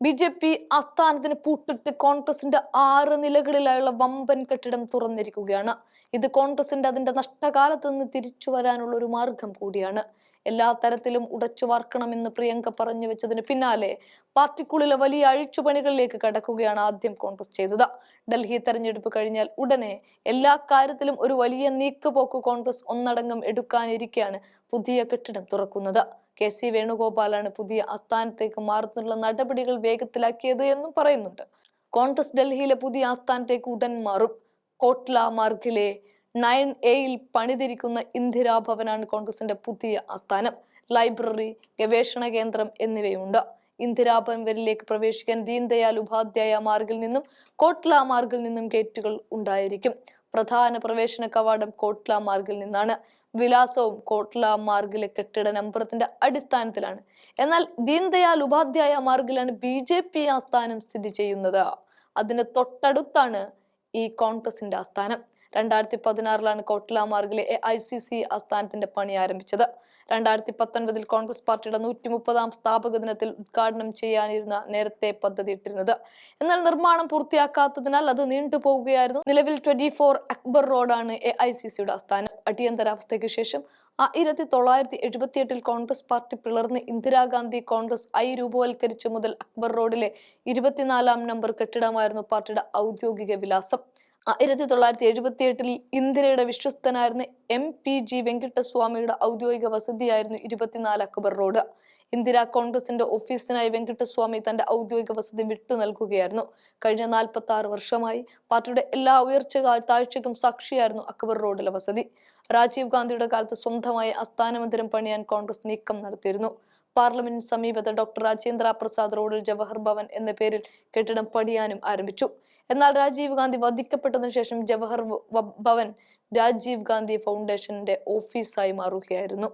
B J P ആസ്ഥാനത്തിന് പൂട്ടിട്ട് കോൺഗ്രസിന്റെ ആറ് നിലകളിലായുള്ള വമ്പൻ കെട്ടിടം തുറന്നിരിക്കുകയാണ്. ഇത് കോൺഗ്രസിന്റെ അതിന്റെ നഷ്ടകാലത്ത് നിന്ന് തിരിച്ചു വരാനുള്ള ഒരു മാർഗം കൂടിയാണ്. എല്ലാ തരത്തിലും ഉടച്ചു വാർക്കണമെന്ന് പ്രിയങ്ക പറഞ്ഞു വെച്ചതിന് പിന്നാലെ പാർട്ടിക്കുള്ളിലെ വലിയ അഴിച്ചുപണികളിലേക്ക് കടക്കുകയാണ് ആദ്യം കോൺഗ്രസ് ചെയ്തത്. ഡൽഹി തെരഞ്ഞെടുപ്പ് കഴിഞ്ഞാൽ ഉടനെ എല്ലാ കാര്യത്തിലും ഒരു വലിയ നീക്കുപോക്ക് കോൺഗ്രസ് ഒന്നടങ്കം എടുക്കാനിരിക്കെയാണ് പുതിയ കെട്ടിടം തുറക്കുന്നത്. കെ സി വേണുഗോപാലാണ് പുതിയ ആസ്ഥാനത്തേക്ക് മാറുന്നുള്ള നടപടികൾ വേഗത്തിലാക്കിയത് എന്നും പറയുന്നുണ്ട്. കോൺഗ്രസ് ഡൽഹിയിലെ പുതിയ ആസ്ഥാനത്തേക്ക് ഉടൻ മാറും. കോട്ട്ല മാർഗിലെ നയൻ എയിൽ പണിതിരിക്കുന്ന ഇന്ദിരാ ഭവനാണ് കോൺഗ്രസിന്റെ പുതിയ ആസ്ഥാനം. ലൈബ്രറി ഗവേഷണ കേന്ദ്രം എന്നിവയുണ്ട്. ഇന്ദിരാ ഭവനിലേക്ക് പ്രവേശിക്കാൻ ദീൻദയാൽ ഉപാധ്യായ മാർഗിൽ നിന്നും കോട്ട്ല മാർഗിൽ നിന്നും ഗേറ്റുകൾ ഉണ്ടായിരിക്കും. പ്രധാന പ്രവേശന കവാടം കോട്ട്ല മാർഗിൽ നിന്നാണ്. വിലാസവും കോട്ട്ല മാർഗിലെ കെട്ടിട നമ്പറത്തിന്റെ അടിസ്ഥാനത്തിലാണ്. എന്നാൽ ദീൻദയാൽ ഉപാധ്യായ മാർഗിലാണ് ബി ജെ പി ആസ്ഥാനം സ്ഥിതി ചെയ്യുന്നത്. അതിന് തൊട്ടടുത്താണ് ഈ കോൺഗ്രസിന്റെ ആസ്ഥാനം. രണ്ടായിരത്തി പതിനാറിലാണ് കോട്ട്ല മാർഗിലെ എ ഐ സി സി ആസ്ഥാനത്തിന്റെ പണി ആരംഭിച്ചത്. രണ്ടായിരത്തി പത്തൊൻപതിൽ കോൺഗ്രസ് പാർട്ടിയുടെ നൂറ്റി മുപ്പതാം സ്ഥാപക ദിനത്തിൽ ഉദ്ഘാടനം ചെയ്യാനിരുന്ന നേരത്തെ പദ്ധതി ഇട്ടിരുന്നത് എന്നാൽ നിർമ്മാണം പൂർത്തിയാക്കാത്തതിനാൽ അത് നീണ്ടുപോകുകയായിരുന്നു നിലവിൽ ട്വന്റി ഫോർ അക്ബർ റോഡാണ് എ ഐ സി സിയുടെ ആസ്ഥാനം. അടിയന്തരാവസ്ഥയ്ക്ക് ശേഷം ആയിരത്തി തൊള്ളായിരത്തി എഴുപത്തിയെട്ടിൽ കോൺഗ്രസ് പാർട്ടി പിളർന്ന് ഇന്ദിരാഗാന്ധി കോൺഗ്രസ് ഐ രൂപവൽക്കരിച്ചു മുതൽ അക്ബർ റോഡിലെ ഇരുപത്തിനാലാം നമ്പർ കെട്ടിടമായിരുന്നു പാർട്ടിയുടെ ഔദ്യോഗിക വിലാസം. ആയിരത്തി തൊള്ളായിരത്തി എഴുപത്തി എട്ടിൽ ഇന്ദിരയുടെ വിശ്വസ്തനായിരുന്ന എം പി ജി വെങ്കിട്ടസ്വാമിയുടെ ഔദ്യോഗിക വസതിയായിരുന്നു ഇരുപത്തിനാല് അക്ബർ റോഡ്. ഇന്ദിരാ കോൺഗ്രസിന്റെ ഓഫീസിനായി വെങ്കിട്ടസ്വാമി തന്റെ ഔദ്യോഗിക വസതി വിട്ടു നൽകുകയായിരുന്നു. കഴിഞ്ഞ നാൽപ്പത്തി ആറ് വർഷമായി പാർട്ടിയുടെ എല്ലാ ഉയർച്ച താഴ്ചയ്ക്കും സാക്ഷിയായിരുന്നു അക്ബർ റോഡിലെ വസതി. രാജീവ് ഗാന്ധിയുടെ കാലത്ത് സ്വന്തമായി ആസ്ഥാന മന്ദിരം പണിയാൻ കോൺഗ്രസ് നീക്കം നടത്തിയിരുന്നു. പാർലമെന്റിന് സമീപത്ത് ഡോക്ടർ രാജേന്ദ്ര പ്രസാദ് റോഡിൽ ജവഹർ ഭവൻ എന്ന പേരിൽ കെട്ടിടം പണിയാനും ആരംഭിച്ചു. എന്നാൽ രാജീവ് ഗാന്ധി വധിക്കപ്പെട്ടതിനു ശേഷം ജവഹർ ഭവൻ രാജീവ് ഗാന്ധി ഫൗണ്ടേഷന്റെ ഓഫീസായി മാറുകയായിരുന്നു.